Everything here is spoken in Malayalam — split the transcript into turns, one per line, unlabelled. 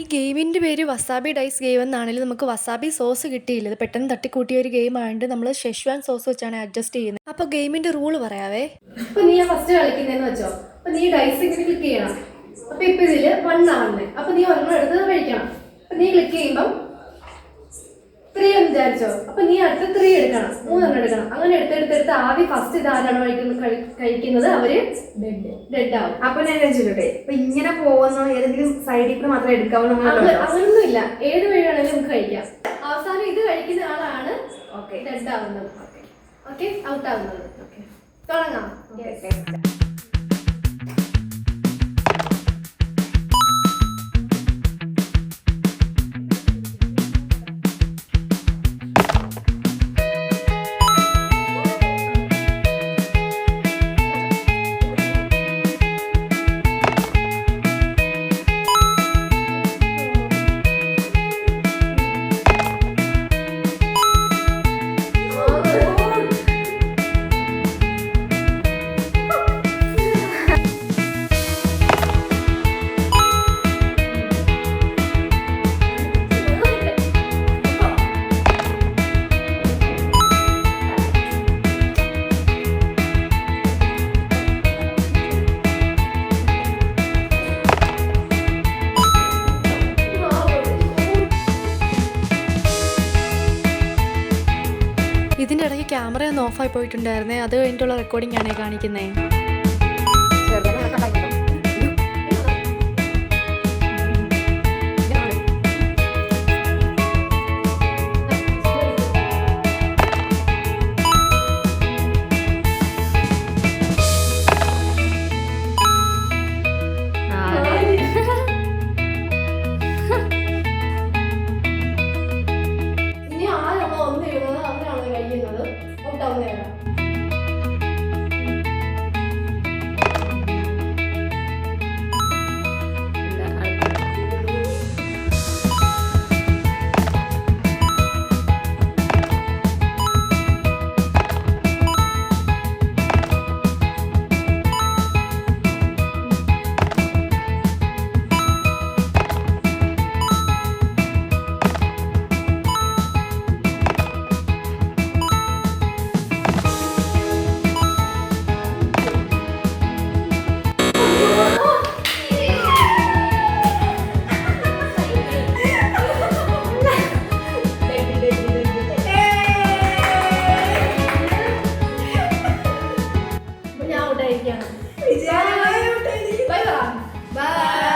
ഈ ഗെയിമിന്റെ പേര് വസാബി ഡൈസ് ഗെയിം എന്നാണെങ്കിലും നമുക്ക് വസാബി സോസ് കിട്ടിയില്ല. ഇത് പെട്ടെന്ന് തട്ടിക്കൂട്ടിയ ഒരു ഗെയിം ആയതുകൊണ്ട് നമ്മൾ ഷെഷ്വാൻ സോസ് വെച്ചാണ് അഡ്ജസ്റ്റ് ചെയ്യുന്നത്. അപ്പോൾ ഗെയിമിന്റെ റൂൾ പറയാവേ.
അപ്പോൾ നീ ഫസ്റ്റ് കളിക്കുന്നതെന്ന് വെച്ചോ? അപ്പൊ നീ ഡൈസ് ഇങ്ങനെ ക്ലിക്ക് ചെയ്യണം. അപ്പൊ ഇപ്പൊ ഇതിൽ വൺ ആവുന്നത് അപ്പൊ നീ ഒരെണ്ണം എടുത്ത് കഴിക്കണം അപ്പൊ നീ ക്ലിക്ക് ചെയ്യുമ്പം ത്രീ എന്ന് വിചാരിച്ചോ? അപ്പൊ നീ അടുത്ത ത്രീ എടുക്കണം. മൂന്നെണ്ണം എടുക്കണം. അങ്ങനെ എടുത്തെടുത്തെടുത്ത് ആദ്യം ഫസ്റ്റ് ഇതാരാണ് കഴിക്കുന്നത് കഴി- കഴിക്കുന്നത്? അവർ ഡെഡ് ആവും.
അപ്പൊ ഞാൻ ചോദിച്ചോട്ടെ ഇപ്പൊ ഇങ്ങനെ പോകുന്ന ഏതെങ്കിലും സൈഡിൽ കൂടെ മാത്രമേ
എടുക്കാവുള്ളൂ
അങ്ങനൊന്നും
ഇല്ല ഏത് വഴി വേണമെങ്കിലും നമുക്ക് കഴിക്കാം. അവസാനം ഇത് കഴിക്കുന്ന ആളാണ്
ഓക്കെ
ഡെഡ് ആവുന്നത്. ഓക്കെ ഔട്ട് ആവുന്നത്. തുടങ്ങാം.
ഇതിന്റെ ഇടയ്ക്ക് ക്യാമറ ഒന്ന് ഓഫായി പോയിട്ടുണ്ടായിരുന്നേ. അത് കഴിഞ്ഞിട്ടുള്ള റെക്കോർഡിംഗ് ആണേ കാണിക്കുന്നേ. Yeah. കഴിക്കണം ബൈ ബൈ